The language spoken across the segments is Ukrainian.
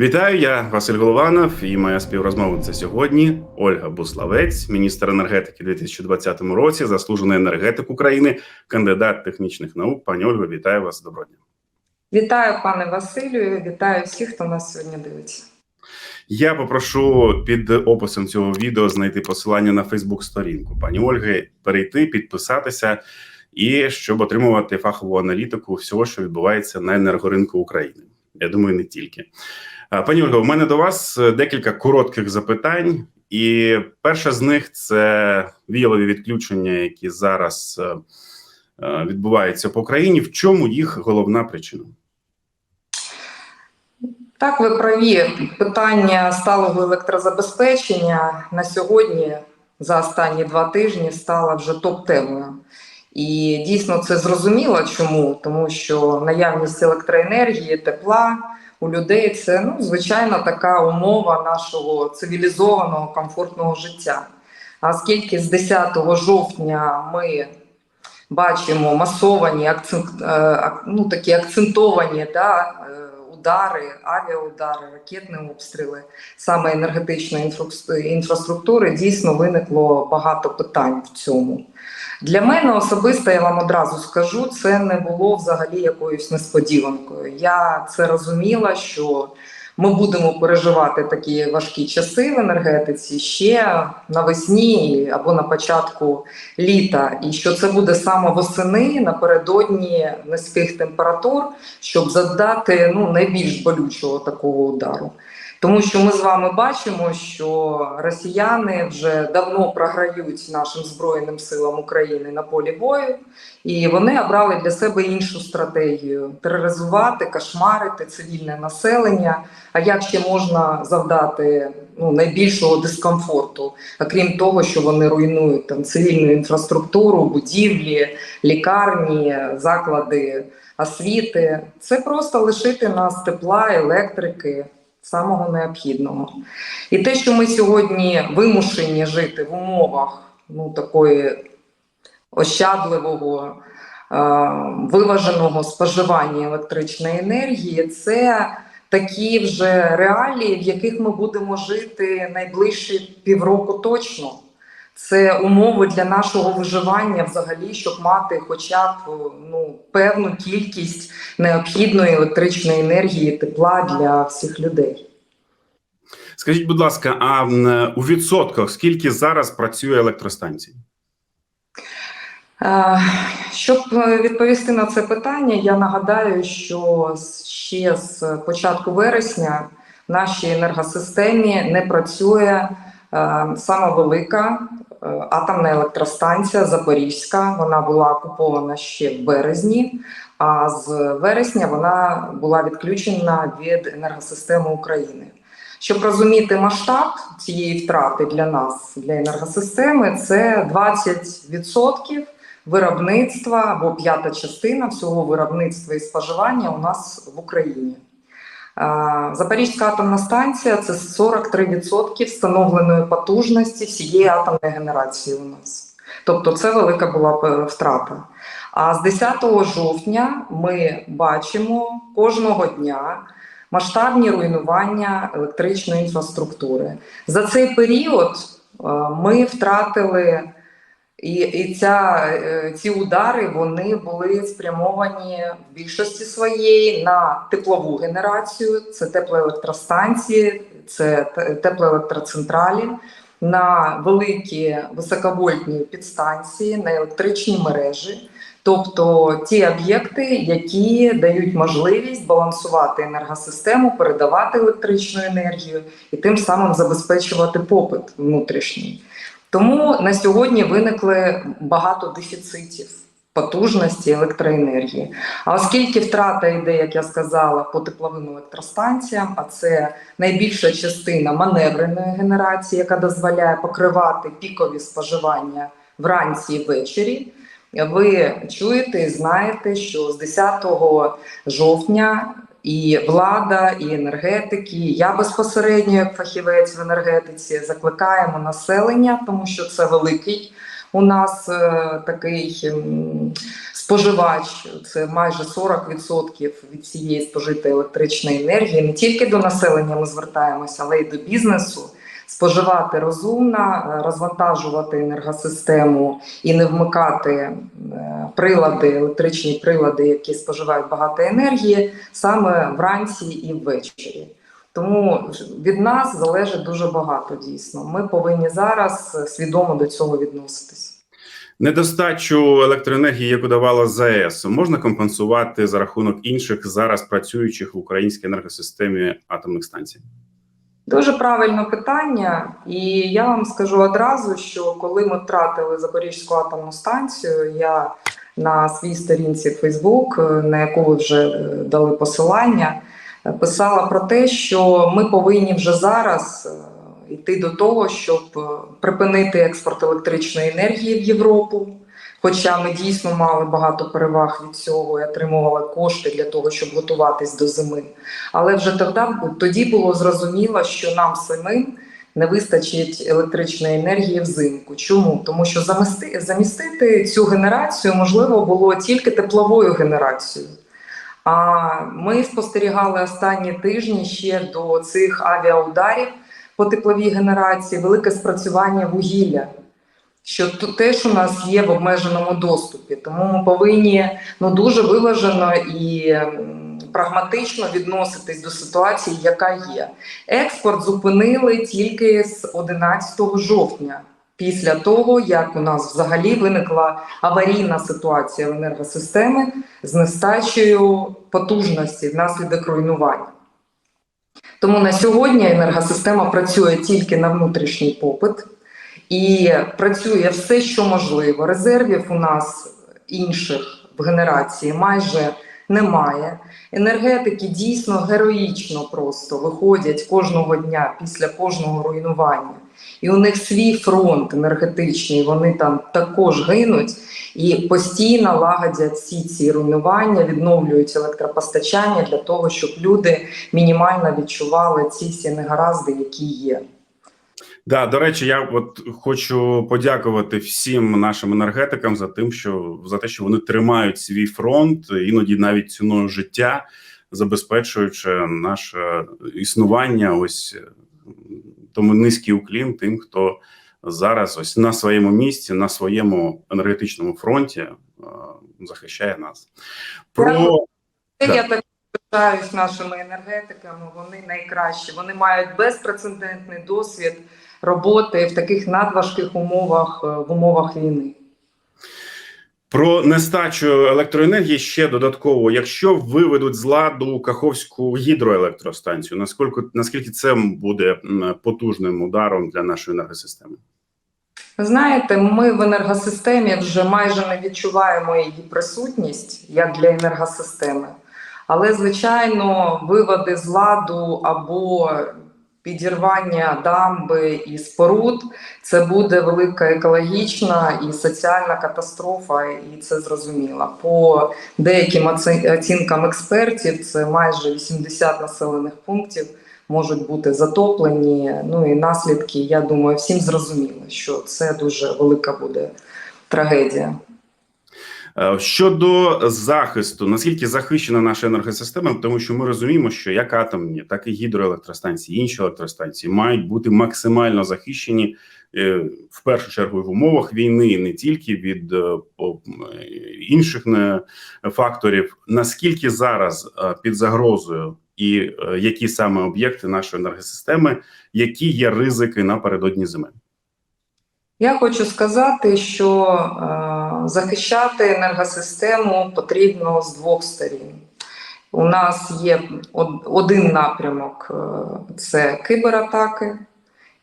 Вітаю, я Василь Голованов і моя співрозмовниця сьогодні Ольга Буславець, міністр енергетики у 2020 році, заслужений енергетик України, кандидат технічних наук. Пані Ольго, вітаю вас. Доброго дня. Вітаю, пане Василю. Вітаю всіх, хто нас сьогодні дивиться. Я попрошу під описом цього відео знайти посилання на Фейсбук-сторінку пані Ольги, перейти, підписатися і щоб отримувати фахову аналітику всього, що відбувається на енергоринку України. Я думаю, не тільки. А, Пані Ольго, у мене до вас декілька коротких запитань, і перше з них це віялові відключення, які зараз е, е, відбуваються по країні. В чому їх головна причина? Так, ви праві. Питання сталого електрозабезпечення на сьогодні за останні два тижні стало вже топ-темою. І дійсно це зрозуміло чому, тому що наявність електроенергії, тепла у людей це ну, звичайно така умова нашого цивілізованого комфортного життя. А оскільки з 10 жовтня ми бачимо масовані акцент, е, ну, такі акцентовані да, е, удари, авіаудари, ракетні обстріли саме енергетичної інфраструктури, дійсно виникло багато питань в цьому. Для мене особисто я вам одразу скажу, це не було взагалі якоюсь несподіванкою. Я це розуміла, що ми будемо переживати такі важкі часи в енергетиці ще навесні або на початку літа, і що це буде саме восени напередодні низьких температур, щоб завдати ну найбільш болючого такого удару. Тому що ми з вами бачимо, що росіяни вже давно програють нашим збройним силам України на полі бою, і вони обрали для себе іншу стратегію тероризувати, кошмарити цивільне населення. А як ще можна завдати ну, найбільшого дискомфорту, окрім того, що вони руйнують там цивільну інфраструктуру, будівлі, лікарні, заклади освіти? Це просто лишити нас тепла, електрики самого необхідного. І те, що ми сьогодні вимушені жити в умовах ну, такої ощадливого, е, виваженого споживання електричної енергії, це такі вже реалії, в яких ми будемо жити найближчі півроку точно. Це умови для нашого виживання, взагалі, щоб мати хоча б ну певну кількість необхідної електричної енергії, тепла для всіх людей. Скажіть, будь ласка, а у відсотках скільки зараз працює електростанцій? Щоб відповісти на це питання, я нагадаю, що ще з початку вересня в нашій енергосистемі не працює сама велика атомна електростанція Запорізька. Вона була окупована ще в березні, а з вересня вона була відключена від енергосистеми України. Щоб розуміти масштаб цієї втрати для нас, для енергосистеми, це 20% виробництва або п'ята частина всього виробництва і споживання у нас в Україні. Запорізька атомна станція це 43% встановленої потужності всієї атомної генерації у нас. Тобто це велика була втрата. А з 10 жовтня ми бачимо кожного дня масштабні руйнування електричної інфраструктури. За цей період ми втратили. І і ця, ці удари вони були спрямовані в більшості своєї на теплову генерацію, це теплоелектростанції, це теплоелектроцентралі, на великі високовольтні підстанції, на електричні мережі, тобто ті об'єкти, які дають можливість балансувати енергосистему, передавати електричну енергію і тим самим забезпечувати попит внутрішній. Тому на сьогодні виникли багато дефіцитів потужності електроенергії. А оскільки втрата йде, як я сказала, по тепловим електростанціям, а це найбільша частина маневреної генерації, яка дозволяє покривати пікові споживання вранці і ввечері. Ви чуєте і знаєте, що з 10 жовтня і влада, і енергетики. Я безпосередньо, як фахівець в енергетиці, закликаємо населення, тому що це великий У нас е, такий споживач, це майже 40% від цієї спожитої електричної енергії. Не тільки до населення ми звертаємося, але й до бізнесу. Споживати розумно, е, розвантажувати енергосистему і не вмикати е, прилади, електричні прилади, які споживають багато енергії, саме вранці і ввечері. Тому від нас залежить дуже багато дійсно. Ми повинні зараз е, свідомо до цього відноситись. Недостачу електроенергії, яку давала ЗАЕС, можна компенсувати за рахунок інших зараз працюючих в українській енергосистемі атомних станцій. Дуже правильне питання, і я вам скажу одразу, що коли ми втратили Запорізьку атомну станцію, я на своїй сторінці Фейсбук, на яку ви вже е, дали посилання, е, писала про те, що ми повинні вже зараз е, йти до того, щоб е, припинити експорт електричної енергії в Європу. Хоча ми дійсно мали багато переваг від цього і отримували кошти для того, щоб готуватись до зими. Але вже тоді, тоді було зрозуміло, що нам самим не вистачить електричної енергії взимку. Чому? Тому що замести, замістити цю генерацію можливо було тільки тепловою генерацією. А ми спостерігали останні тижні ще до цих авіаударів по тепловій генерації, велике спрацювання вугілля. Що теж у нас є в обмеженому доступі, тому ми повинні ну дуже виважено і прагматично відноситись до ситуації, яка є. Експорт зупинили тільки з 11 жовтня, після того як у нас взагалі виникла аварійна ситуація в енергосистемі з нестачею потужності внаслідок руйнування. Тому на сьогодні енергосистема працює тільки на внутрішній попит і працює все, що можливо. Резервів у нас інших в генерації майже немає. Енергетики дійсно героїчно просто виходять кожного дня після кожного руйнування. І у них свій фронт енергетичний, вони там також гинуть і постійно лагодять всі ці руйнування, відновлюють електропостачання для того, щоб люди мінімально відчували ці всі негаразди, які є. Да, до речі, я от хочу подякувати всім нашим енергетикам за тим, що за те, що вони тримають свій фронт, іноді навіть ціною життя, забезпечуючи наше існування. Ось тому низький уклін тим, хто зараз ось на своєму місці, на своєму енергетичному фронті е, захищає нас. Про Да. Я так пишаюсь нашими енергетиками. Вони найкращі. Вони мають безпрецедентний досвід роботи в таких надважких умовах е, в умовах війни. Про нестачу електроенергії ще додатково, якщо виведуть з ладу Каховську гідроелектростанцію, наскільки наскільки це буде потужним ударом для нашої енергосистеми? Знаєте, ми в енергосистемі вже майже не відчуваємо її присутність як для енергосистеми. Але, звичайно, виводи з ладу або підірвання дамби і споруд це буде велика екологічна і соціальна катастрофа, і це зрозуміло. По деяким оці- оцінкам експертів, це майже 80 населених пунктів можуть бути затоплені. Ну і наслідки, я думаю, всім зрозуміло, що це дуже велика буде трагедія. Е, Щодо захисту, наскільки захищена наша енергосистема, тому що ми розуміємо, що як атомні, так і гідроелектростанції, інші електростанції мають бути максимально захищені е, в першу чергу в умовах війни, не тільки від е, інших факторів. Наскільки зараз під загрозою і які саме об'єкти нашої енергосистеми, які є ризики напередодні зими? Я хочу сказати, що е, захищати енергосистему потрібно з двох сторін. У нас є один напрямок е, це кибератаки,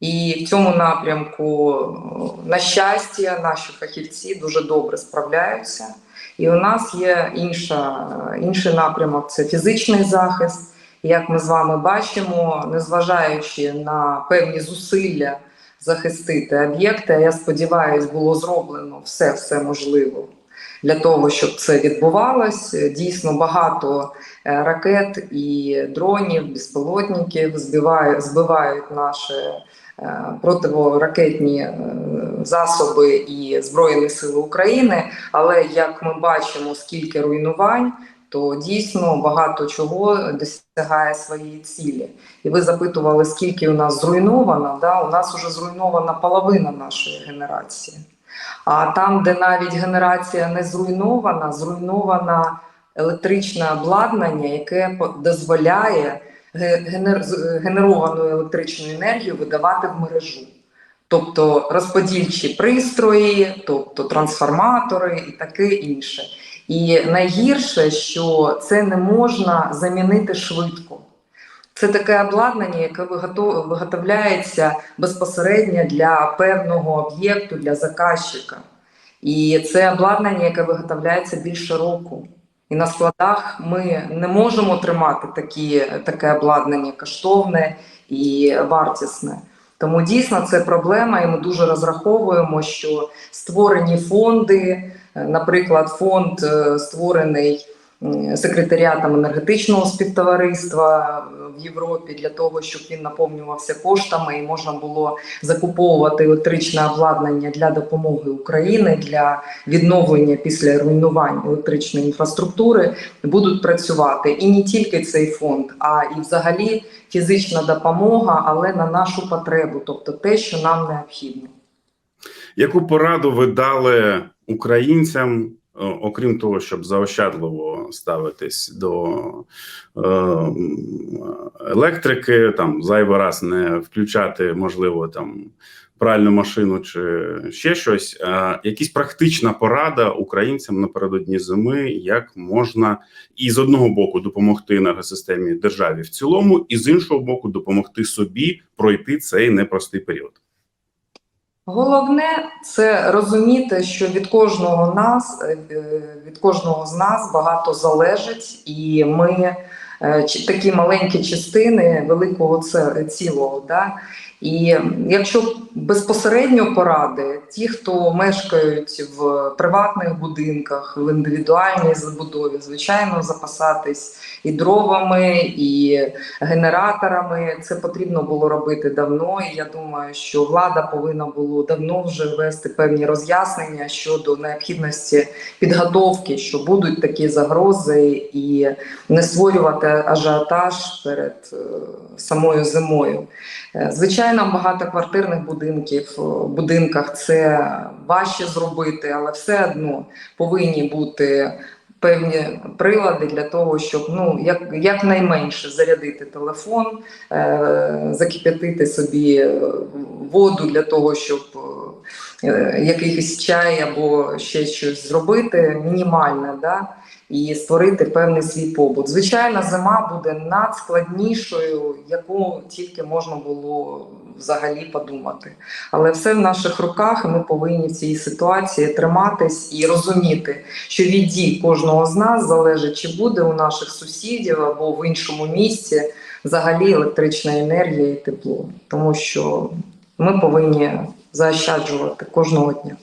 і в цьому напрямку, е, на щастя, наші фахівці дуже добре справляються. І у нас є інша, е, інший напрямок це фізичний захист. Як ми з вами бачимо, незважаючи на певні зусилля захистити об'єкти. Я сподіваюся, було зроблено все, все можливо для того, щоб це відбувалось. Дійсно багато е, ракет і дронів, безпілотників збивають, збивають наші е, противоракетні е, засоби і Збройні Сили України. Але як ми бачимо, скільки руйнувань, то дійсно багато чого досягає своєї цілі. І ви запитували, скільки у нас зруйновано. Да? У нас вже зруйнована половина нашої генерації. А там, де навіть генерація не зруйнована, зруйновано електричне обладнання, яке дозволяє генер- генеровану електричну енергію видавати в мережу. Тобто розподільчі пристрої, тобто трансформатори і таке інше. І найгірше, що це не можна замінити швидко. Це таке обладнання, яке виготовляється безпосередньо для певного об'єкту, для заказчика. І це обладнання, яке виготовляється більше року. І на складах ми не можемо тримати такі, таке обладнання коштовне і вартісне. Тому дійсно це проблема, і ми дуже розраховуємо, що створені фонди, наприклад, фонд е, створений секретаріатом енергетичного співтовариства в Європі для того, щоб він наповнювався коштами і можна було закуповувати електричне обладнання для допомоги Україні для відновлення після руйнувань електричної інфраструктури, будуть працювати і не тільки цей фонд, а і взагалі фізична допомога, але на нашу потребу, тобто те, що нам необхідно. Яку пораду ви дали українцям, е, окрім того, щоб заощадливо ставитись до е, електрики, там зайвий раз не включати, можливо, там пральну машину чи ще щось? А якась практична порада українцям напередодні зими, як можна і з одного боку допомогти енергосистемі державі в цілому, і з іншого боку, допомогти собі пройти цей непростий період. Головне це розуміти, що від кожного нас, е, від кожного з нас багато залежить, і ми е, такі маленькі частини великого цілого. Да? І якщо безпосередньо поради, ті, хто мешкають в приватних будинках, в індивідуальній забудові, звичайно, запасатись і дровами, і генераторами. Це потрібно було робити давно. І я думаю, що влада повинна було давно вже ввести певні роз'яснення щодо необхідності підготовки, що будуть такі загрози, і не створювати ажіотаж перед е, самою зимою. Е, Звичайно, багатоквартирних будинків будинках це важче зробити, але все одно повинні бути певні прилади для того, щоб ну як якнайменше зарядити телефон, е, закип'ятити собі е, воду для того, щоб е, якийсь чай або ще щось зробити, мінімальне, да? І створити певний свій побут. Звичайно, зима буде надскладнішою, яку тільки можна було взагалі подумати. Але все в наших руках, і ми повинні в цій ситуації триматись і розуміти, що від дій кожного з нас залежить, чи буде у наших сусідів або в іншому місці взагалі електрична енергія і тепло, тому що ми повинні заощаджувати кожного дня.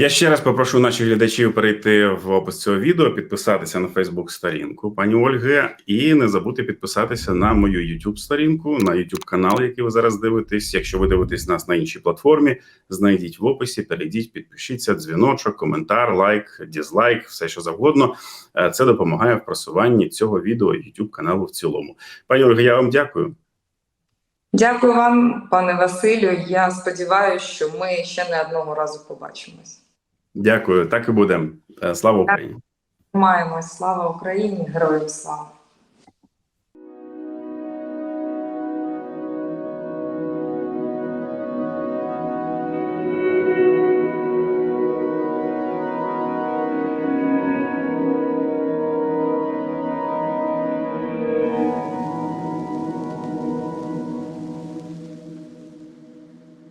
Я ще раз попрошу наших глядачів перейти в опис цього відео, підписатися на Фейсбук сторінку пані Ольги, і не забути підписатися на мою YouTube сторінку, на YouTube канал, який ви зараз дивитесь. Якщо ви дивитесь нас на іншій платформі, знайдіть в описі, перейдіть, підпишіться, дзвіночок, коментар, лайк, дізлайк, все що завгодно. Е, Це допомагає в просуванні цього відео і YouTube каналу в цілому. Пані Ольга, я вам дякую. Дякую вам, пане Василю. Я сподіваюся, що ми ще не одного разу побачимось. Дякую, так і будемо. Е, Слава Україні! Маємо слава Україні, героям слава!